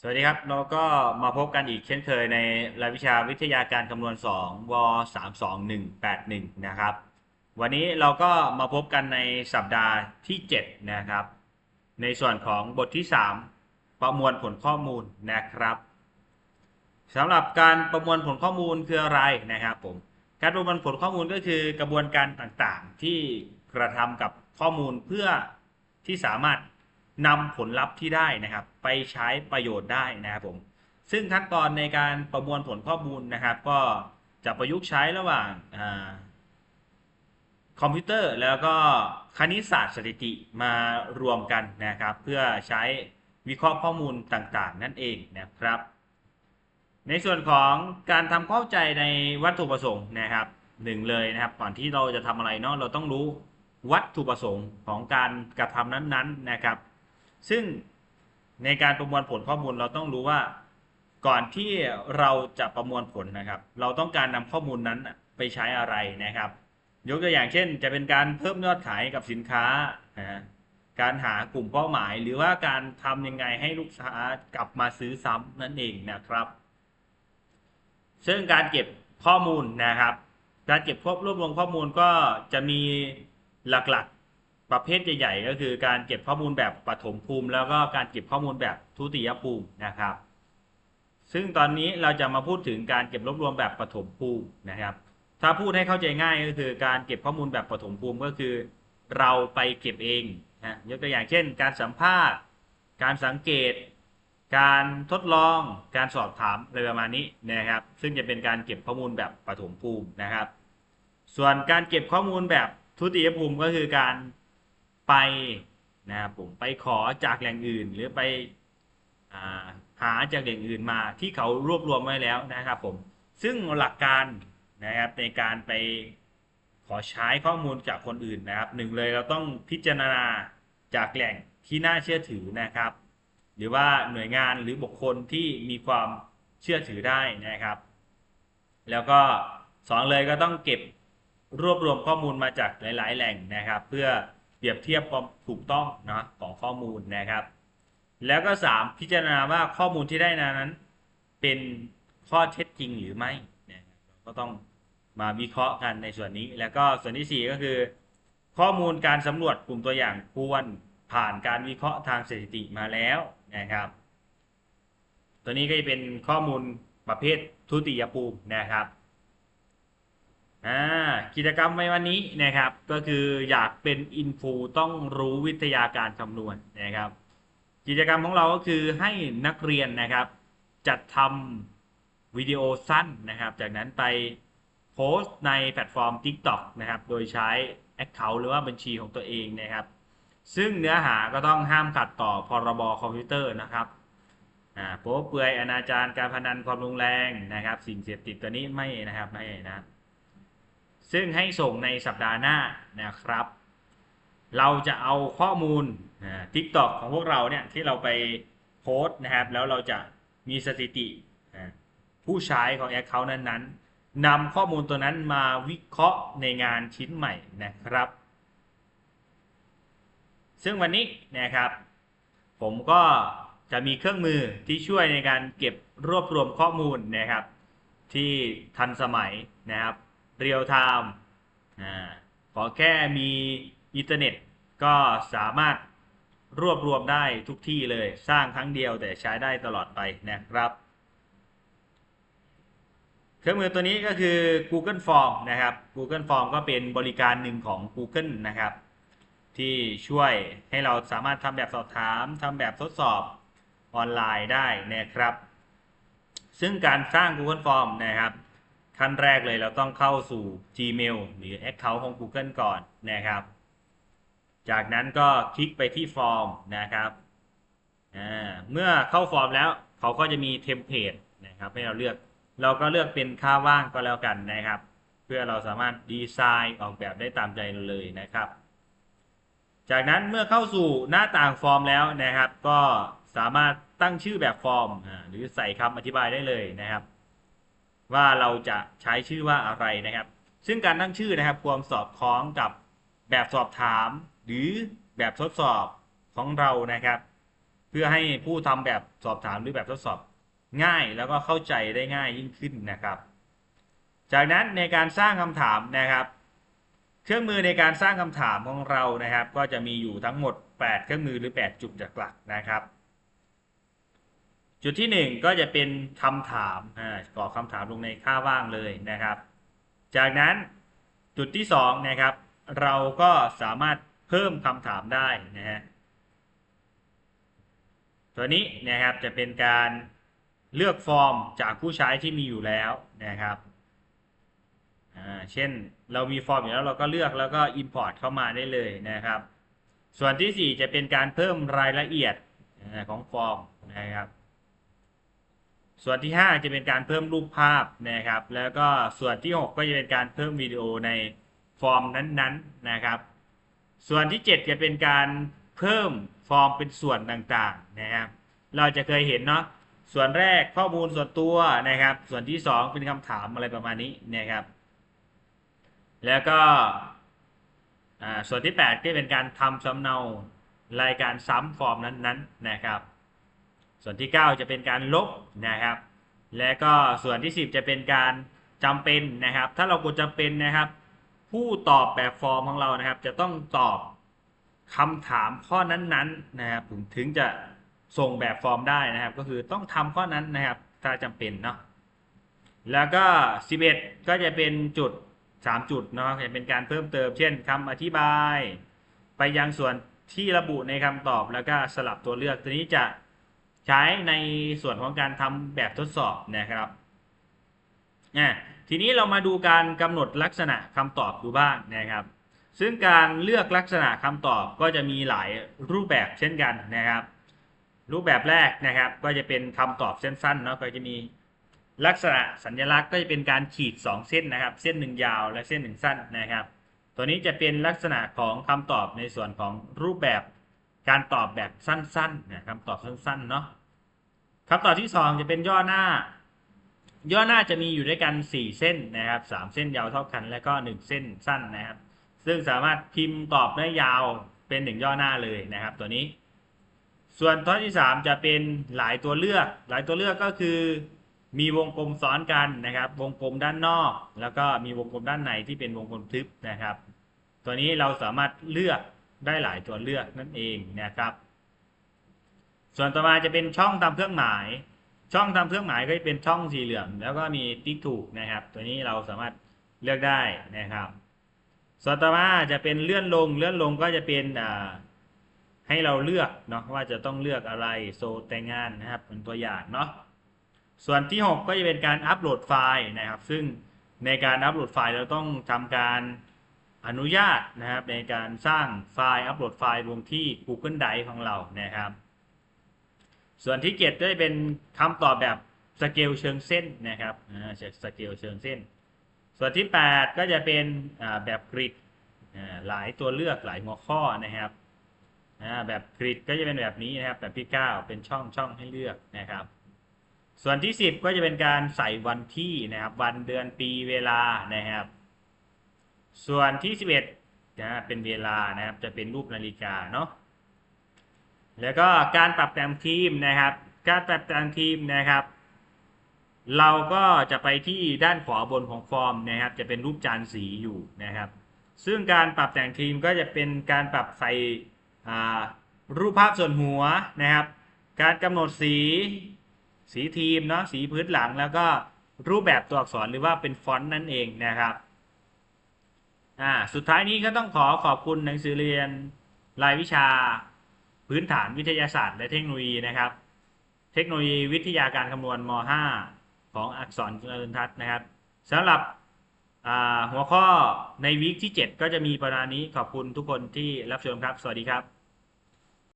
สวัสดีครับ เราก็มาพบกันอีกเช่นเคยในรายวิชาวิทยาการคำนวณ 2 ว 32181 นะครับ วันนี้เราก็มาพบกันในสัปดาห์ที่ 7 นะครับ ในส่วนของบทที่ 3 ประมวลผลข้อมูลนะครับสำหรับการประมวลผลข้อมูลคืออะไรนะครับผม การประมวลผลข้อมูลก็คือกระบวนการต่างๆ ที่กระทำกับข้อมูลเพื่อที่สามารถ นำผลลัพธ์ที่ได้นะครับ ไปใช้ประโยชน์ได้นะครับผม ซึ่งขั้นตอนในการประมวลผลข้อมูลนะครับ ก็จะประยุกต์ใช้ระหว่างอาคอมพิวเตอร์แล้วก็คณิตศาสตร์สถิติมารวมกันนะครับ เพื่อใช้วิเคราะห์ข้อมูลต่างๆ นั่นเองนะครับ ในส่วนของการทำเข้าใจในวัตถุประสงค์นะครับหนึ่งเลยนะครับ ก่อนที่เราจะทำอะไรเนาะเราต้องรู้วัตถุประสงค์ของการกระทำนั้นๆนะครับ ซึ่งในการประมวลผลข้อมูลเราต้องรู้ว่าก่อนที่เราจะประมวลผลนะครับ เราต้องการนำข้อมูลนั้นไปใช้อะไรนะครับ ยกตัวอย่างเช่น จะเป็นการเพิ่มยอดขายกับสินค้านะการหากลุ่มเป้าหมาย หรือว่าการทำยังไงให้ลูกค้ากลับมาซื้อซ้ำนั่นเองนะครับ ซึ่งการเก็บข้อมูลนะครับ การเก็บรวบรวบรวมข้อมูลก็จะมีหลักๆ ประเภทใหญ่ๆก็คือการเก็บข้อมูลแบบปฐมภูมิ แล้วก็การเก็บข้อมูลแบบทุติยภูมินะครับ ซึ่งตอนนี้เราจะมาพูดถึงการเก็บรวบรวมแบบปฐมภูมินะครับ ถ้าพูดให้เข้าใจง่ายก็คือการเก็บข้อมูลแบบปฐมภูมิก็คือ เราไปเก็บเองนะยกตัวอย่างเช่น การสัมภาษณ์ การสังเกต การทดลอง การสอบถามอะไรประมาณนี้นะครับ ซึ่งจะเป็นการเก็บข้อมูลแบบปฐมภูมินะครับ ส่วนการเก็บข้อมูลแบบทุติยภูมิก็คือการ ไปนะครับผมไปขอจากแหล่งอื่น หรือไปอาหาจากแหล่งอื่นมาที่เขารวบรวมไว้แล้วนะครับผมซึ่งหลักการนะครับในการไปขอใช้ข้อมูลจากคนอื่นนะครับหนึ่งเลยเราต้องพิจารณาจากแหล่งที่น่าเชื่อถือนะครับ หรือว่าหน่วยงานหรือบุคคลที่มีความเชื่อถือได้นะครับ แล้วก็สองเลยก็ต้องเก็บรวบรวมข้อมูลมาจากหลาย ๆ แหล่งนะครับ เพื่อ รียบเทียบความถูกต้องนะของข้อมูลนะครับ แล้วก็สามพิจารณาว่าข้อมูลที่ได้นั้น เป็นข้อเท็จจริงหรือไม่นะครับก็ต้องมาวิเคราะห์กันในส่วนนี้ แล้วก็ส่วนที่สี่ก็คือ ข้อมูลการสำรวจกลุ่มตัวอย่างควรผ่านการวิเคราะห์ทางสถิติมาแล้วนะครับ ตัวนี้ก็จะเป็นข้อมูลประเภททุติยภูมินะครับ อ่ากิจกรรมในวันนี้นะครับ ก็คืออยากเป็นอินฟูต้องรู้วิทยาการคำนวณนะครับ กิจกรรมของเราก็คือให้นักเรียนนะครับ จัดทำวิดีโอสั้นนะครับ จากนั้นไปโพสต์ในแพลตฟอร์ม TikTok นะครับ โดยใช้ Account หรือว่าบัญชีของตัวเองนะครับ ซึ่งเนื้อหาก็ต้องห้ามขัดต่อพรบคอมพิวเตอร์นะครับโป๊เปลือยอนาจารการพนันความรุนแรงนะครับ สิ่งเสพติดตัวนี้ไม่นะครับไม่นะ ซึ่งให้ส่งในสัปดาห์หน้านะครับ เราจะเอาข้อมูลทิกตอกของพวกเราเนี่ยที่เราไปโพสต์นะครับ แล้วเราจะมีสถิติ ผู้ใช้ของแอคเคาท์นั้นๆนำข้อมูลตัวนั้นมาวิเคราะห์ในงานชิ้นใหม่นะครับ ซึ่งวันนี้นะครับ ผมก็จะมีเครื่องมือที่ช่วยในการเก็บรวบรวมข้อมูลนะครับ ที่ทันสมัยนะครับ เรียลไทม์ขอแค่มีอินเทอร์เน็ตก็สามารถรวบรวมได้ทุกที่เลยสร้างครั้งเดียวแต่ใช้ได้ตลอดไปนะครับ เครื่องมือตัวนี้ก็คือ Google Form นะครับ Google Form ก็เป็นบริการหนึ่งของ Google นะครับ ที่ช่วยให้เราสามารถทำแบบสอบถามทำแบบทดสอบออนไลน์ได้นะครับ ซึ่งการสร้าง Google Form นะครับ ขั้นแรกเลยเราต้องเข้าสู่ Gmail หรือ Account ของ Google ก่อนนะครับ จากนั้นก็คลิกไปที่ฟอร์มนะครับ เมื่อเข้าฟอร์มแล้วเขาก็จะมีเทมเพลตนะครับให้เราเลือก เราก็เลือกเป็นค่าว่างก็แล้วกันนะครับ เพื่อเราสามารถดีไซน์ออกแบบได้ตามใจเราเลยนะครับ จากนั้นเมื่อเข้าสู่หน้าต่างฟอร์มแล้วนะครับ ก็สามารถตั้งชื่อแบบฟอร์มหรือใส่คำอธิบายได้เลยนะครับ ว่าเราจะใช้ชื่อว่าอะไรนะครับ ซึ่งการตั้งชื่อนะครับควรสอดคล้องกับแบบสอบถาม หรือแบบทดสอบของเรานะครับ เพื่อให้ผู้ทำแบบสอบถามหรือแบบทดสอบง่ายแล้วก็เข้าใจได้ง่ายยิ่งขึ้นนะครับ จากนั้นในการสร้างคำถามนะครับ เครื่องมือในการสร้างคำถามของเรานะครับ ก็จะมีอยู่ทั้งหมด 8 เครื่องมือหรือ 8 จุดหลักๆนะครับ จุดที่ 1 ก็จะเป็นคำถามกรอกคำถามลงในค่าว่างเลยนะครับ จากนั้นจุดที่2นะครับ เราก็สามารถเพิ่มคำถามได้นะฮะตัวนี้นะครับจะเป็นการเลือกฟอร์มจากผู้ใช้ที่มีอยู่แล้วนะครับเช่นเรามีฟอร์มอยู่แล้วเราก็เลือกแล้วก็ Import เข้ามาได้เลยนะครับ ส่วนที่ 4 จะเป็นการเพิ่มรายละเอียดของฟอร์มนะครับ ส่วนที่ 5 จะเป็นการเพิ่มรูปภาพนะครับ แล้วก็ส่วนที่ 6 ก็จะเป็นการเพิ่มวิดีโอในฟอร์มนั้นๆนะครับ ส่วนที่ 7 จะเป็นการเพิ่มฟอร์มเป็นส่วนต่างๆนะครับ เราจะเคยเห็นเนาะส่วนแรกข้อมูลส่วนตัวนะครับ ส่วนที่ 2 เป็นคำถามอะไรประมาณนี้นะครับ แล้วก็ส่วนที่ 8 ก็เป็นการทำสำเนารายการซ้ำฟอร์มนั้นๆนะครับ ส่วนที่ 9 จะเป็นการลบนะครับ และก็ส่วนที่ 10 จะเป็นการจำเป็นนะครับ ถ้าเรากดจำเป็นนะครับ ผู้ตอบแบบฟอร์มของเรานะครับ จะต้องตอบคำถามข้อนั้นๆนะครับถึงถึงจะส่งแบบฟอร์มได้นะครับ ก็คือต้องทำข้อนั้นนะครับ ถ้าจำเป็นเนาะแล้วก็ 11 ก็จะเป็นจุด 3 จุดเนาะจะเป็นการเพิ่มเติม เช่นคำอธิบาย ไปยังส่วนที่ระบุในคำตอบแล้วก็สลับตัวเลือกตัวนี้จะ ใช้ในส่วนของการทำแบบทดสอบนะครับทีนี้เรามาดูการกำหนดลักษณะคำตอบดูบ้างนะครับ ซึ่งการเลือกลักษณะคำตอบก็จะมีหลายรูปแบบเช่นกันนะครับ รูปแบบแรกนะครับก็จะเป็นคำตอบเส้นสั้นเนาะก็จะมีลักษณะสัญลักษณ์ก็จะเป็นการขีด 2 เส้นนะครับ เส้นหนึ่งยาวและเส้นหนึ่งสั้นนะครับ ตัวนี้จะเป็นลักษณะของคำตอบในส่วนของรูปแบบ การตอบแบบสั้นๆนะคำตอบสั้นๆเนาะคำตอบที่ 2 จะเป็นย่อหน้า ย่อหน้าจะมีอยู่ด้วยกัน 4 เส้นนะครับ3เส้นยาวเท่ากัน และก็ 1 เส้นสั้นนะครับ ซึ่งสามารถพิมพ์ตอบได้ยาวเป็น1ย่อหน้าเลยนะครับ ตัวนี้ ส่วนข้อที่ 3 จะเป็นหลายตัวเลือก หลายตัวเลือกก็คือ มีวงกลมซ้อนกันนะครับ วงกลมด้านนอก แล้วก็มีวงกลมด้านในที่เป็นวงกลมทึบนะครับ ตัวนี้เราสามารถเลือก ได้หลายตัวเลือกนั่นเองนะครับ ส่วนต่อมาจะเป็นช่องทำเครื่องหมาย ช่องทำเครื่องหมายก็จะเป็นช่องสี่เหลี่ยม แล้วก็มีติ๊กถูกนะครับ ตัวนี้เราสามารถเลือกได้นะครับ ส่วนต่อมาจะเป็นเลื่อนลง เลื่อนลงก็จะเป็นอ่าให้เราเลือกเนาะว่าจะต้องเลือกอะไรโซแต่งงานนะครับเป็นตัวอย่างเนาะส่วนที่ 6 ก็จะเป็นการอัปโหลดไฟล์นะครับ ซึ่งในการอัปโหลดไฟล์เราต้องทำการ อนุญาตนะครับในการสร้างไฟล์อัปโหลดไฟล์ลงที่ Google Drive ของเรานะครับ ส่วนที่7ก็จะเป็นคำตอบแบบสเกลเชิงเส้นนะครับสเกลเชิงเส้น ส่วนที่ 8 ก็จะเป็นแบบกริดหลายตัวเลือกหลายหัวข้อนะครับแบบกริดก็จะเป็นแบบนี้นะครับ แบบที่ 9 เป็นช่องช่องให้เลือกนะครับ ส่วนที่ 10 ก็จะเป็นการใส่วันที่นะครับ วันเดือนปีเวลานะครับ ส่วนที่ 11นะเป็นเวลานะครับจะเป็นรูปนาฬิกาเนาะแล้วก็การปรับแต่งทีมนะครับ การปรับแต่งทีมนะครับ เราก็จะไปที่ด้านขวาบนของฟอร์มนะครับ จะเป็นรูปจานสีอยู่นะครับ ซึ่งการปรับแต่งทีมก็จะเป็นการปรับใส่รูปภาพส่วนหัวนะครับ การกำหนดสีสีทีมเนาะสีพื้นหลังแล้วก็รูปแบบตัวอักษรหรือว่าเป็นฟอนต์นั่นเองนะครับ อ่าสุดท้ายนี้ก็ต้องขอขอบคุณหนังสือเรียนรายวิชาพื้นฐานวิทยาศาสตร์ และเทคโนโลยีนะครับ เทคโนโลยีวิทยาการคำนวณม .5 ของอักษรเจรินทัศน์นะครับสำหรับหัวข้อในวีคที่ 7 ก็จะมีประมาณนี้ขอบคุณทุกคนที่รับชมครับ สวัสดีครับ